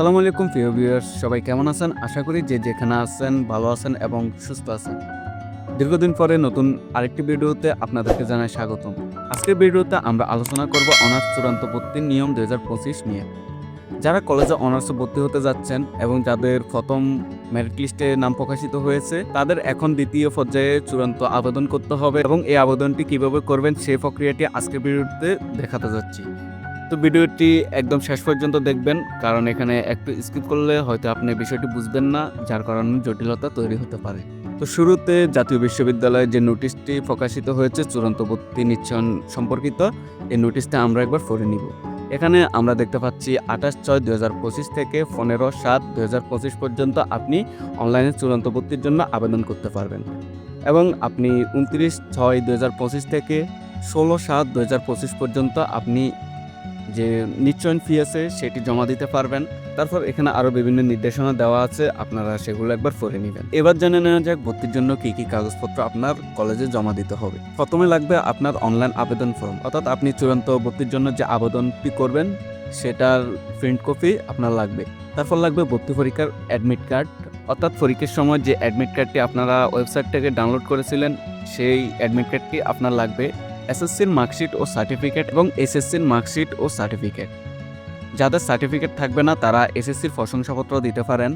আসসালামু আলাইকুম, প্রিয় ভিউয়ার্স সবাই কেমন আছেন? আশা করি যে যেখানে আছেন, ভালো আছেন এবং সুস্থ আছেন। দীর্ঘদিন পরে নতুন আরেকটি ভিডিওতে আপনাদেরকে জানাই স্বাগতম। আজকের ভিডিওতে আমরা আলোচনা করব অনার্স চূড়ান্ত ভর্তির নিয়ম দু নিয়ে। যারা কলেজে অনার্সে ভর্তি হতে যাচ্ছেন এবং যাদের প্রথম মেরিট লিস্টে নাম প্রকাশিত হয়েছে, তাদের এখন দ্বিতীয় পর্যায়ে চূড়ান্ত আবেদন করতে হবে এবং এই আবেদনটি কীভাবে করবেন সেই প্রক্রিয়াটি আজকের ভিডিওতে দেখাতে যাচ্ছি। তো ভিডিওটি একদম শেষ পর্যন্ত দেখবেন, কারণ এখানে একটু স্কিপ করলে হয়তো আপনি বিষয়টি বুঝবেন না, যার কারণে জটিলতা তৈরি হতে পারে। তো শুরুতে জাতীয় বিশ্ববিদ্যালয়ে যে নোটিশটি প্রকাশিত হয়েছে, চূড়ান্ত ভর্তি নিচ্ছন সম্পর্কিত, এই নোটিশটা আমরা একবার পড়ে নিব। এখানে আমরা দেখতে পাচ্ছি আঠাশ ছয় দু হাজার পঁচিশ থেকে পনেরো সাত দু হাজার পঁচিশ পর্যন্ত আপনি অনলাইনে চূড়ান্ত ভর্তির জন্য আবেদন করতে পারবেন। এবং আপনি উনত্রিশ ছয় দু হাজার পঁচিশ থেকে ষোলো সাত দু হাজার পঁচিশ পর্যন্ত আপনি যে নিশ্চয়ন ফি আছে, সেটি জমা দিতে পারবেন। তারপর এখানে আরও বিভিন্ন নির্দেশনা দেওয়া আছে, আপনারা সেগুলো একবার পড়ে নেবেন। এবার জেনে নেওয়া যাক ভর্তির জন্য কী কী কাগজপত্র আপনার কলেজে জমা দিতে হবে। প্রথমে লাগবে আপনার অনলাইন আবেদন ফর্ম অর্থাৎ আপনি চূড়ান্ত ভর্তির জন্য যে আবেদনটি করবেন, সেটার প্রিন্ট কপি আপনার লাগবে। তারপর লাগবে ভর্তি পরীক্ষার অ্যাডমিট কার্ড অর্থাৎ পরীক্ষার সময় যে অ্যাডমিট কার্ডটি আপনারা ওয়েবসাইট থেকে ডাউনলোড করেছিলেন, সেই অ্যাডমিট কার্ডটি আপনার লাগবে। এসএসসির মার্কশিট ও সার্টিফিকেট এবং এসএসসির মার্কশিট ও সার্টিফিকেট যাদের সার্টিফিকেট থাকবে না, তারা এসএসসির প্রশংসাপত্র দিতে পারেন।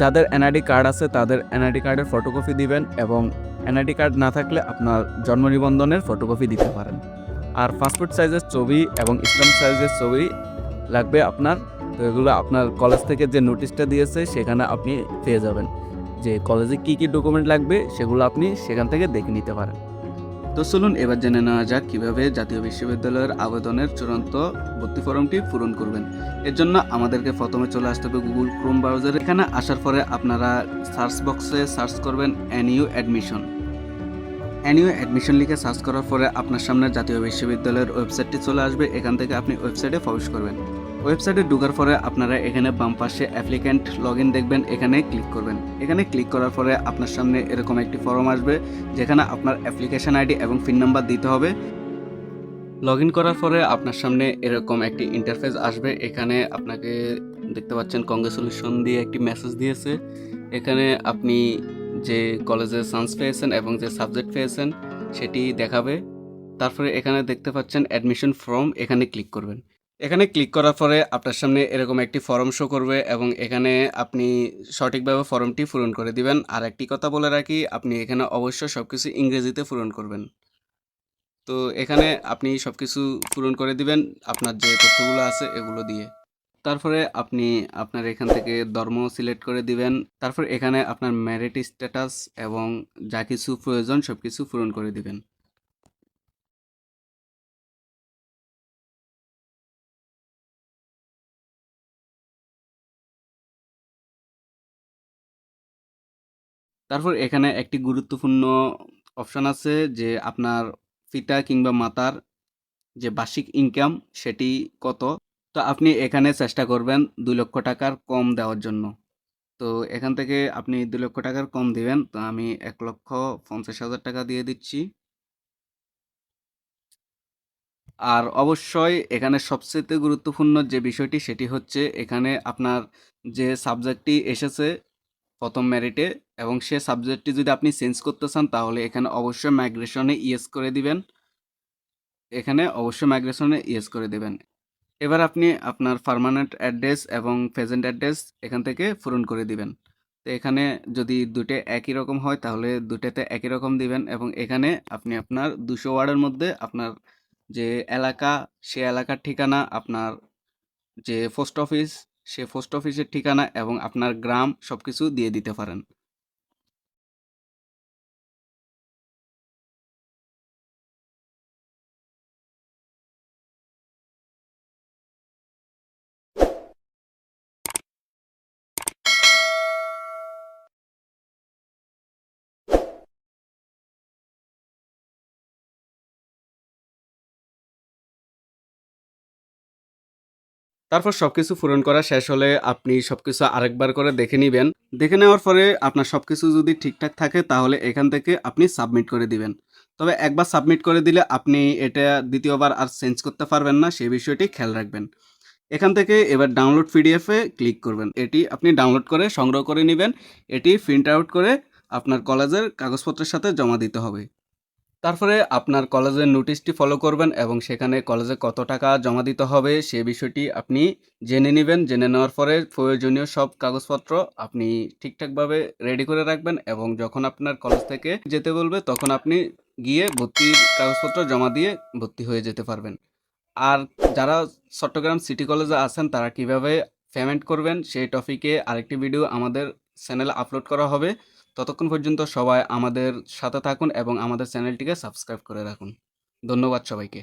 যাদের এনআইডি কার্ড আছে, তাদের এনআইডি কার্ডের ফটোকপি দিবেন এবং এনআইডি কার্ড না থাকলে আপনার জন্ম নিবন্ধনের ফটোকপি দিতে পারেন। আর পাসপোর্ট সাইজের ছবি এবং স্ট্যাম্প সাইজের ছবি লাগবে আপনার। তো এগুলো আপনার কলেজ থেকে যে নোটিশটা দিয়েছে, সেখানে আপনি পেয়ে যাবেন। যে কলেজে কী কী ডকুমেন্ট লাগবে, সেগুলো আপনি সেখান থেকে দেখে নিতে পারেন। তো চলুন এবার জেনে নেওয়া যাক কীভাবে জাতীয় বিশ্ববিদ্যালয়ের আবেদনের চূড়ান্ত ভর্তি ফর্মটি পূরণ করবেন। এর জন্য আমাদেরকে প্রথমে চলে আসতে হবে গুগল ক্রোম ব্রাউজারে এখানে আসার পরে আপনারা সার্চ বক্সে সার্চ করবেন এনইউ অ্যাডমিশন এনইউ অ্যাডমিশন লিখে সার্চ করার পরে আপনার সামনে জাতীয় বিশ্ববিদ্যালয়ের ওয়েবসাইটটি চলে আসবে। এখান থেকে আপনি ওয়েবসাইটে প্রবেশ করবেন। ওয়েবসাইটে ঢোকার পরে আপনারা এখানে বাম পাশে অ্যাপ্লিক্যান্ট লগ দেখবেন, এখানে ক্লিক করবেন। এখানে ক্লিক করার পরে আপনার সামনে এরকম একটি ফর্ম আসবে, যেখানে আপনার অ্যাপ্লিকেশন আইডি এবং পিন নাম্বার দিতে হবে। লগ করার পরে আপনার সামনে এরকম একটি ইন্টারফেস আসবে, এখানে আপনাকে দেখতে পাচ্ছেন কংগ্রেচুলেশন দিয়ে একটি মেসেজ দিয়েছে। এখানে আপনি যে কলেজে চান্স পেয়েছেন এবং যে সাবজেক্ট পেয়েছেন, সেটি দেখাবে। তারপরে এখানে দেখতে পাচ্ছেন অ্যাডমিশন ফর্ম, এখানে ক্লিক করবেন। এখানে ক্লিক করার পরে আপনার সামনে এরকম একটি ফর্ম শো করবে এবং এখানে আপনি সঠিকভাবে ফর্মটি পূরণ করে দিবেন। আর একটি কথা বলে রাখি, আপনি এখানে অবশ্যই সব কিছু ইংরেজিতে পূরণ করবেন। তো এখানে আপনি সব কিছু পূরণ করে দিবেন, আপনার যে তথ্যগুলো আছে এগুলো দিয়ে। তারপরে আপনি আপনার এখান থেকে ধর্ম সিলেক্ট করে দিবেন। তারপর এখানে আপনার ম্যারিট স্ট্যাটাস এবং যা কিছু প্রয়োজন সব কিছু পূরণ করে দিবেন। তারপর এখানে একটি গুরুত্বপূর্ণ অপশন আছে যে আপনার পিতা কিংবা মাতার যে বার্ষিক ইনকাম সেটি কত? তো আপনি এখানে চেষ্টা করবেন দুই লক্ষ টাকার কম দেওয়ার জন্য। তো এখান থেকে আপনি দুই লক্ষ টাকার কম দিবেন, তো আমি এক লক্ষ পঞ্চাশ হাজার টাকা দিয়ে দিচ্ছি। আর অবশ্যই এখানে সবচেয়ে গুরুত্বপূর্ণ যে বিষয়টি সেটি হচ্ছে এখানে আপনার যে সাবজেক্টটি এসেছে প্রথম মেরিটে এবং সে সাবজেক্টটি যদি আপনি চেঞ্জ করতে চান, তাহলে এখানে অবশ্যই মাইগ্রেশনে ইয়েস করে দিবেন। এখানে অবশ্যই মাইগ্রেশনে ইয়েস করে দেবেন। এবার আপনি আপনার পারমানেন্ট অ্যাড্রেস এবং প্রেজেন্ট অ্যাড্রেস এখান থেকে পূরণ করে দিবেন। তো এখানে যদি দুটো একই রকম হয়, তাহলে দুটাতে একই রকম দিবেন এবং এখানে আপনি আপনার দুশো ওয়ার্ডের মধ্যে আপনার যে এলাকা, সে এলাকার ঠিকানা, আপনার যে পোস্ট অফিস সে পোস্ট অফিসের ঠিকানা এবং আপনার গ্রাম সব কিছু দিয়ে দিতে পারেন। তারপর সবকিছু পূরণ করা শেষ হলে আপনি সবকিছু আরেকবার করে দেখে নেবেন। দেখে নেওয়ার পরে আপনার সবকিছু যদি ঠিকঠাক থাকে তাহলে এখান থেকে আপনি সাবমিট করে দিবেন। তবে একবার সাবমিট করে দিলে আপনি এটা দ্বিতীয়বার আর চেঞ্জ করতে পারবেন না, সেই বিষয়টি খেয়াল রাখবেন। এখান থেকে এবার ডাউনলোড পিডিএফে ক্লিক করবেন। এটি আপনি ডাউনলোড করে সংগ্রহ করে নেবেন। এটি প্রিন্ট আউট করে আপনার কলেজের কাগজপত্রের সাথে জমা দিতে হবে। তারপরে আপনার কলেজের নোটিশটি ফলো করবেন এবং সেখানে কলেজে কত টাকা জমা দিতে হবে সে বিষয়টি আপনি জেনে নেবেন। জেনে নেওয়ার পরে প্রয়োজনীয় সব কাগজপত্র আপনি ঠিকঠাকভাবে রেডি করে রাখবেন এবং যখন আপনার কলেজ থেকে যেতে বলবে তখন আপনি গিয়ে ভর্তির কাগজপত্র জমা দিয়ে ভর্তি হয়ে যেতে পারবেন। আর যারা চট্টগ্রাম সিটি কলেজে আছেন তারা কীভাবে পেমেন্ট করবেন সেই টপিকে আরেকটি ভিডিও আমাদের চ্যানেলে আপলোড করা হবে। ততক্ষণ পর্যন্ত সবাই আমাদের সাথে থাকুন এবং আমাদের চ্যানেলটিকে সাবস্ক্রাইব করে রাখুন। ধন্যবাদ সবাইকে।